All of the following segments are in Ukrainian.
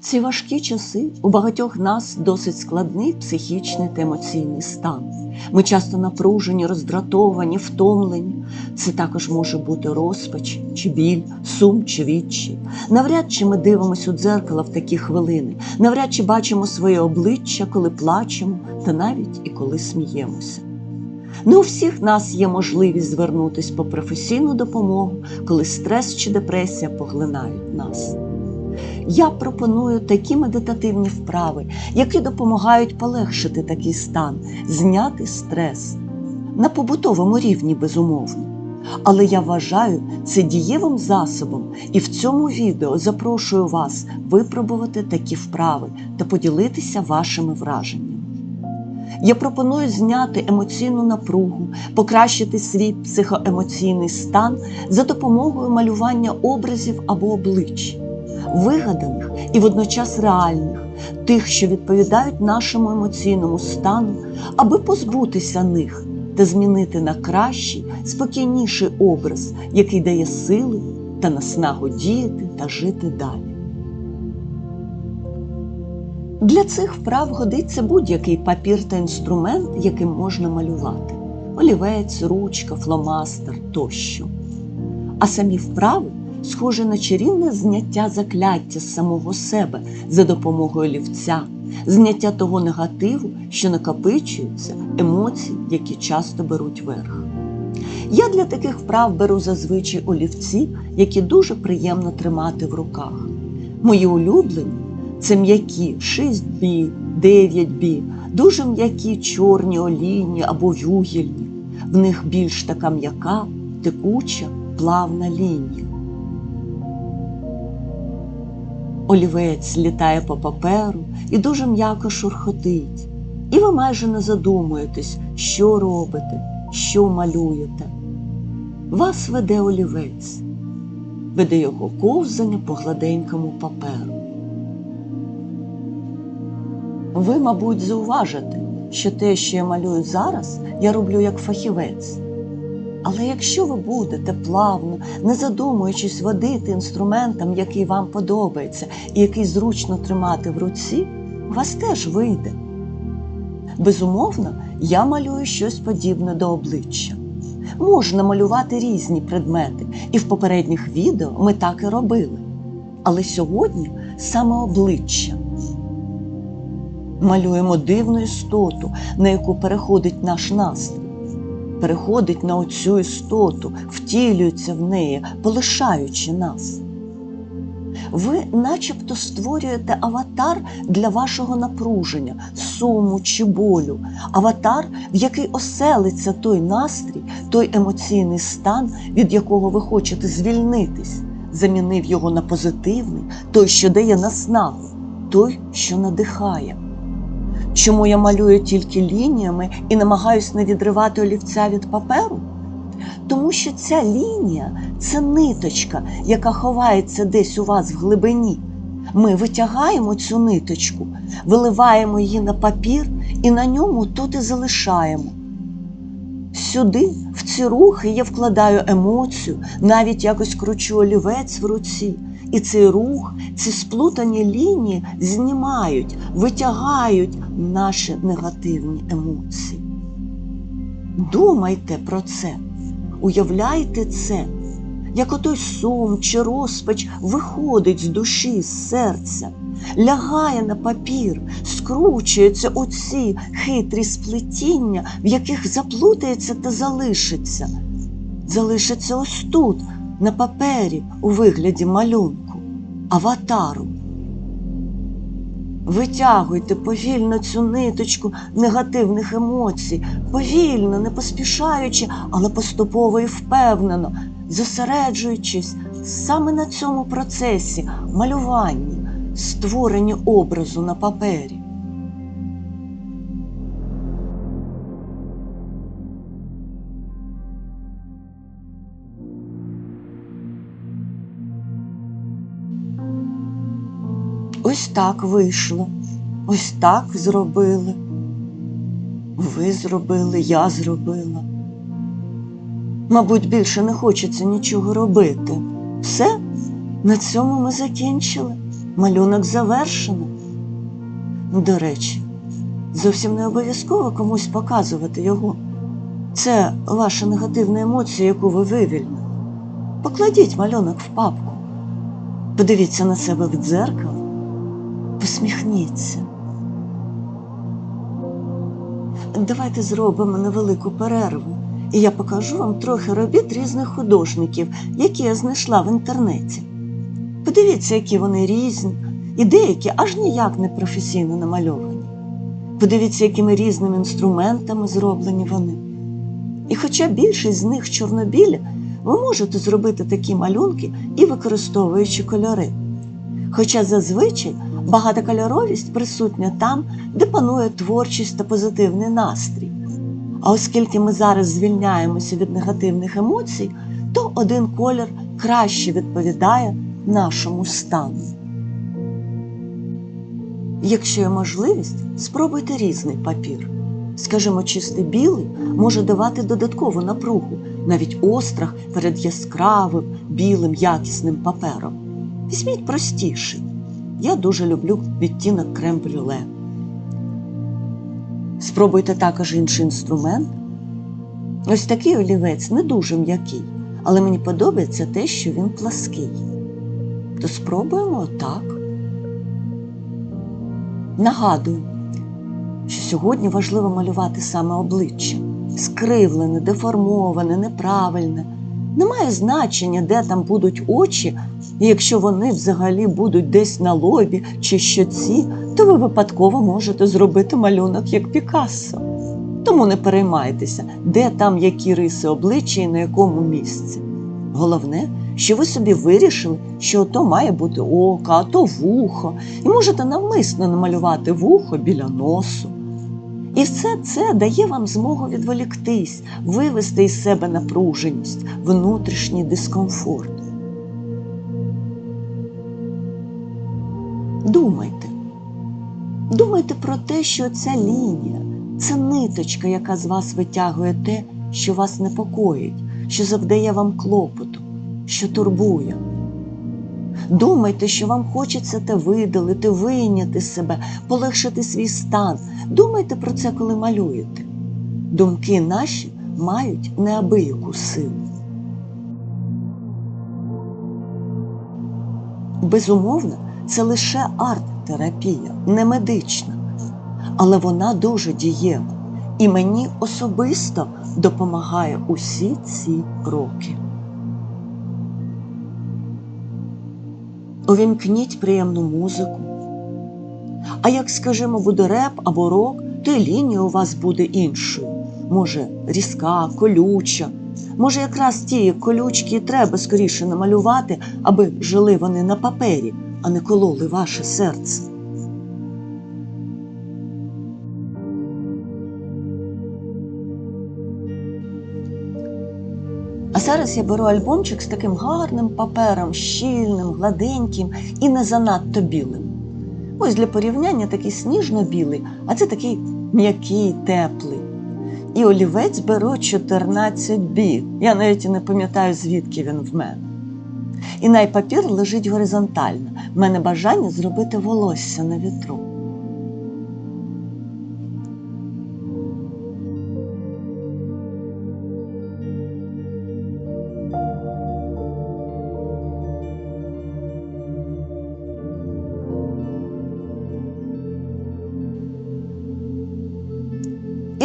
ці важкі часи у багатьох нас досить складний психічний та емоційний стан. Ми часто напружені, роздратовані, втомлені. Це також може бути розпач чи біль, сум чи відчай. Навряд чи ми дивимося у дзеркало в такі хвилини, навряд чи бачимо своє обличчя, коли плачемо, та навіть і коли сміємося. Не у всіх нас є можливість звернутися по професійну допомогу, коли стрес чи депресія поглинають нас. Я пропоную такі медитативні вправи, які допомагають полегшити такий стан, зняти стрес на побутовому рівні, безумовно. Але я вважаю це дієвим засобом, і в цьому відео запрошую вас випробувати такі вправи та поділитися вашими враженнями. Я пропоную зняти емоційну напругу, покращити свій психоемоційний стан за допомогою малювання образів або облич, вигаданих і водночас реальних, тих, що відповідають нашому емоційному стану, аби позбутися них та змінити на кращий, спокійніший образ, який дає сили та наснагу діяти та жити далі. Для цих вправ годиться будь-який папір та інструмент, яким можна малювати: олівець, ручка, фломастер тощо. А самі вправи схожі на чарівне зняття закляття з самого себе за допомогою олівця, зняття того негативу, що накопичується, емоцій, які часто беруть верх. Я для таких вправ беру зазвичай олівці, які дуже приємно тримати в руках. Мої улюблені це м'які 6B, 9B, дуже м'які чорні олійні або вюгільні. В них більш така м'яка, текуча, плавна лінія. Олівець літає по паперу і дуже м'яко шурхотить. І ви майже не задумуєтесь, що робите, що малюєте. Вас веде олівець, веде його ковзання по гладенькому паперу. Ви, мабуть, зауважите, що те, що я малюю зараз, я роблю як фахівець. Але якщо ви будете плавно, не задумуючись, водити інструментом, який вам подобається і який зручно тримати в руці, у вас теж вийде. Безумовно, я малюю щось подібне до обличчя. Можна малювати різні предмети, і в попередніх відео ми так і робили. Але сьогодні саме обличчя. Малюємо дивну істоту, на яку переходить наш настрій. Переходить на оцю істоту, втілюється в неї, полишаючи нас. Ви начебто створюєте аватар для вашого напруження, суму чи болю, аватар, в який оселиться той настрій, той емоційний стан, від якого ви хочете звільнитись, замінив його на позитивний, той, що дає наснагу, той, що надихає. Чому я малюю тільки лініями і намагаюсь не відривати олівця від паперу? Тому що ця лінія це ниточка, яка ховається десь у вас в глибині. Ми витягаємо цю ниточку, виливаємо її на папір і на ньому тут і залишаємо. Сюди, в ці рухи, я вкладаю емоцію, навіть якось кручу олівець в руці. І цей рух, ці сплутані лінії знімають, витягають наші негативні емоції. Думайте про це, уявляйте це, як отой сум чи розпач виходить з душі, з серця, лягає на папір, скручується у ці хитрі сплетіння, в яких заплутається та залишиться. Залишиться ось тут, на папері у вигляді малюнку, аватару. Витягуйте повільно цю ниточку негативних емоцій, повільно, не поспішаючи, але поступово і впевнено, зосереджуючись саме на цьому процесі малюванні, створенні образу на папері. Ось так вийшло, ось так зробили. Ви зробили, я зробила. Мабуть, більше не хочеться нічого робити. Все, на цьому ми закінчили. малюнок завершено. До речі, зовсім не обов'язково комусь показувати його. Це ваша негативна емоція, яку ви вивільнили. Покладіть малюнок в папку. Подивіться на себе в дзеркало, посміхніться. Давайте зробимо невелику перерву, і я покажу вам трохи робіт різних художників, які я знайшла в інтернеті. Подивіться, які вони різні, і деякі аж ніяк не професійно намальовані. Подивіться, якими різними інструментами зроблені вони. І хоча більшість з них чорнобілі, ви можете зробити такі малюнки і використовуючи кольори. Хоча зазвичай багатокольоровість присутня там, де панує творчість та позитивний настрій. А оскільки ми зараз звільняємося від негативних емоцій, то один колір краще відповідає нашому стану. Якщо є можливість, спробуйте різний папір. Скажімо, чистий білий може давати додаткову напругу, навіть острах перед яскравим, білим, якісним папером. Візьміть простіший. Я дуже люблю відтінок крем-брюле. Спробуйте також інший інструмент. Ось такий олівець не дуже м'який, але мені подобається те, що він плаский. То спробуємо отак. Нагадую, що сьогодні важливо малювати саме обличчя. Скривлене, деформоване, неправильне. Немає значення, де там будуть очі, і якщо вони взагалі будуть десь на лобі чи щоці, то ви випадково можете зробити малюнок як Пікассо. Тому не переймайтеся, де там які риси обличчя і на якому місці. Головне, що ви собі вирішили, що то має бути око, а то вухо, і можете навмисно намалювати вухо біля носу. І все це дає вам змогу відволіктись, вивести із себе напруженість, внутрішній дискомфорт. Думайте. Думайте про те, що ця лінія це ниточка, яка з вас витягує те, що вас непокоїть, що завдає вам клопоту, що турбує. Думайте, що вам хочеться те видалити, вийняти себе, полегшити свій стан. Думайте про це, коли малюєте. Думки наші мають неабияку силу. Безумовно, це лише арт-терапія, не медична, але вона дуже дієва і мені особисто допомагає усі ці роки. Увімкніть приємну музику. А як, скажімо, буде реп або рок, то й лінія у вас буде іншою. Може, різка, колюча. Може, якраз ті колючки і треба скоріше намалювати, аби жили вони на папері, а не кололи ваше серце. Зараз я беру альбомчик з таким гарним папером, щільним, гладеньким і не занадто білим. Ось для порівняння такий сніжно-білий, а це такий м'який, теплий. І олівець беру 14 бі. Я навіть і не пам'ятаю, звідки він в мене. І найпапір лежить горизонтально. В мене бажання зробити волосся на вітру.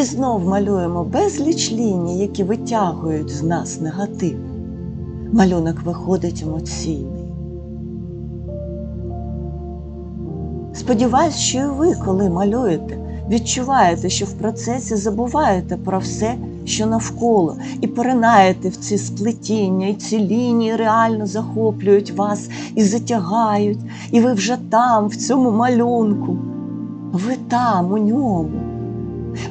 Знов малюємо безліч ліній, які витягують з нас негатив. Малюнок виходить емоційний. Сподіваюсь, що і ви, коли малюєте, відчуваєте, що в процесі забуваєте про все, що навколо, і поринаєте в ці сплетіння, і ці лінії реально захоплюють вас і затягають, і ви вже там, в цьому малюнку. Ви там, у ньому.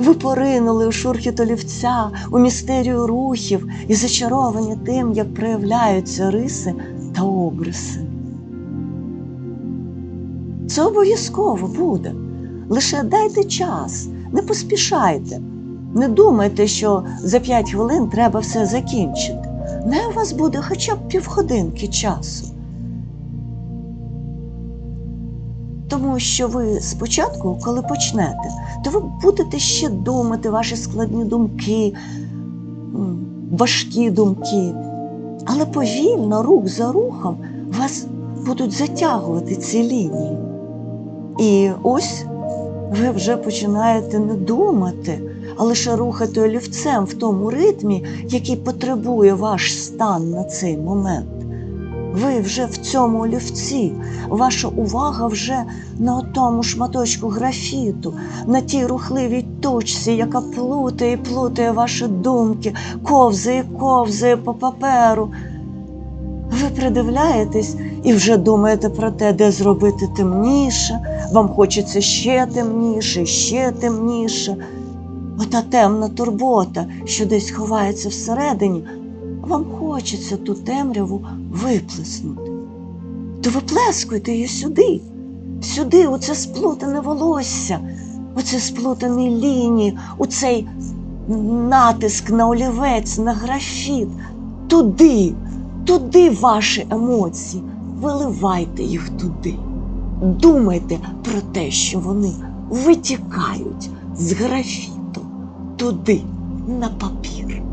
Ви поринули у шурхіт олівця, у містерію рухів і зачаровані тим, як проявляються риси та обриси. Це обов'язково буде. Лише дайте час, не поспішайте. Не думайте, що за п'ять хвилин треба все закінчити. Не у вас буде хоча б півгодинки часу. Тому що ви спочатку, коли почнете, то ви будете ще думати ваші складні думки, важкі думки. Але повільно, рух за рухом, вас будуть затягувати ці лінії. І ось ви вже починаєте не думати, а лише рухати олівцем в тому ритмі, який потребує ваш стан на цей момент. Ви вже в цьому олівці, ваша увага вже на тому шматочку графіту, на тій рухливій точці, яка плутає і плутає ваші думки, ковзає, ковзає по паперу. Ви придивляєтесь і вже думаєте про те, де зробити темніше, вам хочеться ще темніше, ще темніше. Ота темна турбота, що десь ховається всередині, вам хочеться ту темряву виплеснути. То виплескуйте її сюди, сюди, у це сплутане волосся, у це сплутані лінії, у цей натиск на олівець, на графіт, туди, туди ваші емоції, виливайте їх туди. Думайте про те, що вони витікають з графіту туди, на папір.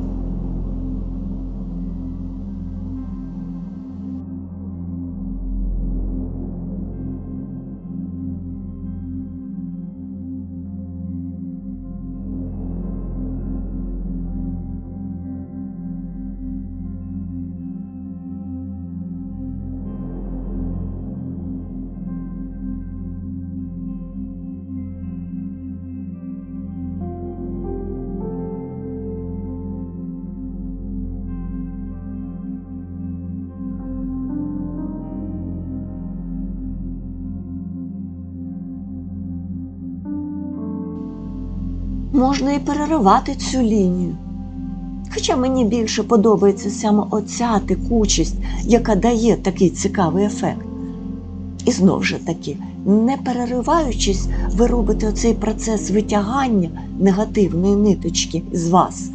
Можна і переривати цю лінію. Хоча мені більше подобається саме оця текучість, яка дає такий цікавий ефект. І знову ж таки, не перериваючись, ви робите оцей процес витягання негативної ниточки з вас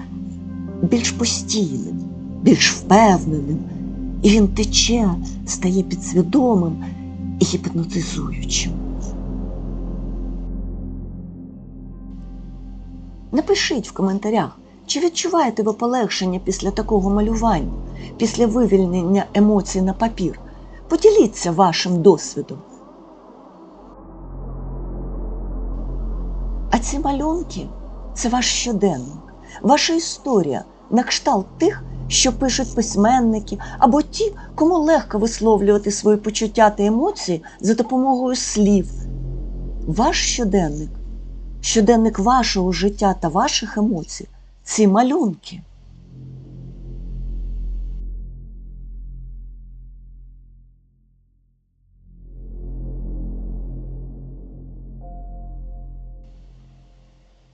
більш постійним, більш впевненим, і він тече, стає підсвідомим і гіпнотизуючим. Напишіть в коментарях, чи відчуваєте ви полегшення після такого малювання, після вивільнення емоцій на папір. Поділіться вашим досвідом. А ці малюнки це ваш щоденник, ваша історія на кшталт тих, що пишуть письменники, або ті, кому легко висловлювати свої почуття та емоції за допомогою слів. Ваш щоденник щоденник вашого життя та ваших емоцій ці малюнки.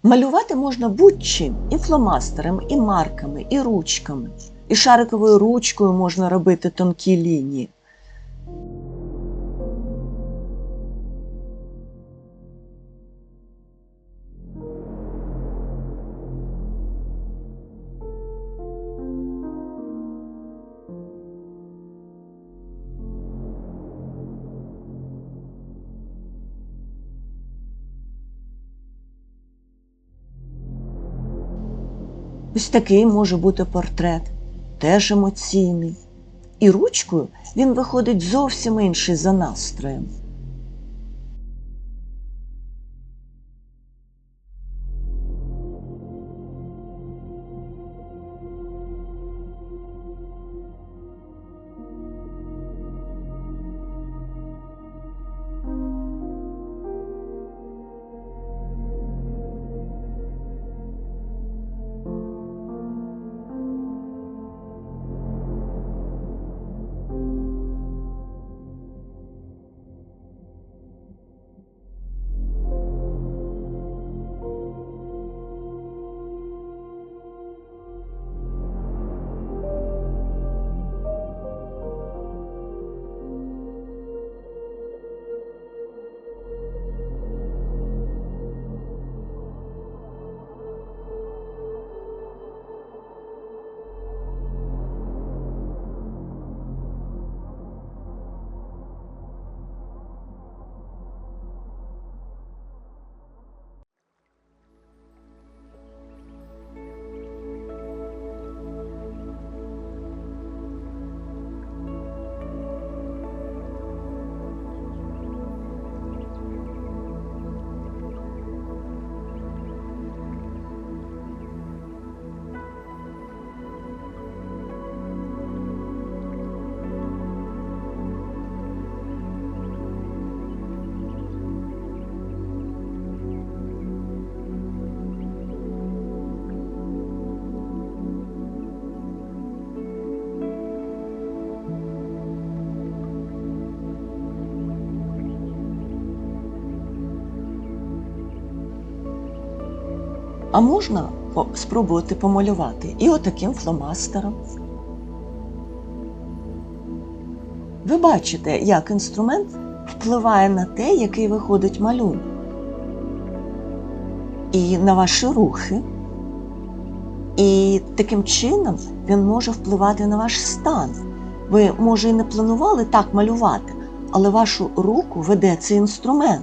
Малювати можна будь-чим і фломастером, і марками, і ручками. І шариковою ручкою можна робити тонкі лінії. Ось такий може бути портрет, теж емоційний. І ручкою він виходить зовсім інший за настроєм. А можна спробувати помалювати і отаким фломастером. Ви бачите, як інструмент впливає на те, який виходить малюнок. І на ваші рухи. І таким чином він може впливати на ваш стан. Ви, може, і не планували так малювати, але вашу руку веде цей інструмент.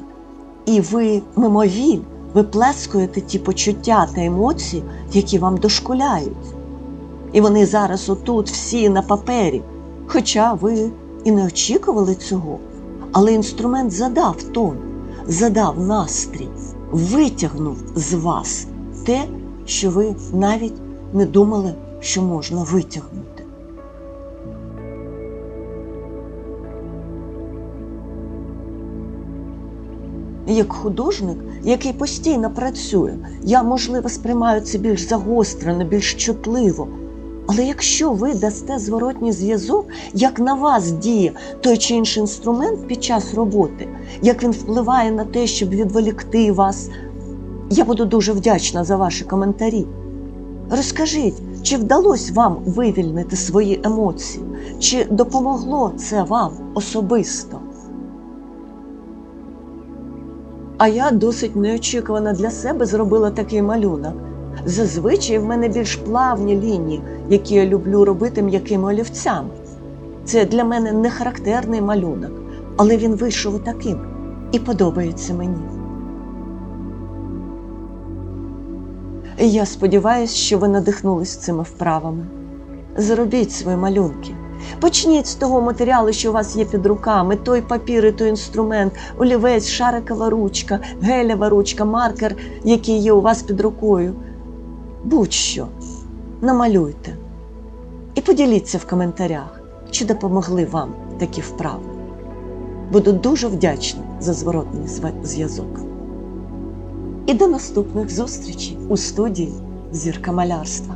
І ви мимовіль виплескуєте ті почуття та емоції, які вам дошкуляють. І вони зараз отут всі на папері. Хоча ви і не очікували цього. Але інструмент задав тон, задав настрій, витягнув з вас те, що ви навіть не думали, що можна витягнути. Як художник, який постійно працює, я, можливо, сприймаю це більш загострено, більш чутливо. Але якщо ви дасте зворотній зв'язок, як на вас діє той чи інший інструмент під час роботи, як він впливає на те, щоб відволікти вас, я буду дуже вдячна за ваші коментарі. Розкажіть, чи вдалося вам вивільнити свої емоції, чи допомогло це вам особисто? А я досить неочікувано для себе зробила такий малюнок. Зазвичай в мене більш плавні лінії, які я люблю робити м'якими олівцями. Це для мене не характерний малюнок, але він вийшов таким і подобається мені. Я сподіваюся, що ви надихнулись цими вправами. Зробіть свої малюнки. Почніть з того матеріалу, що у вас є під руками: той папір, і той інструмент, олівець, шарикова ручка, гелєва ручка, маркер, який є у вас під рукою. Будь-що намалюйте і поділіться в коментарях, чи допомогли вам такі вправи. Буду дуже вдячна за зворотний зв'язок. І до наступних зустрічей у студії Зірка малярства.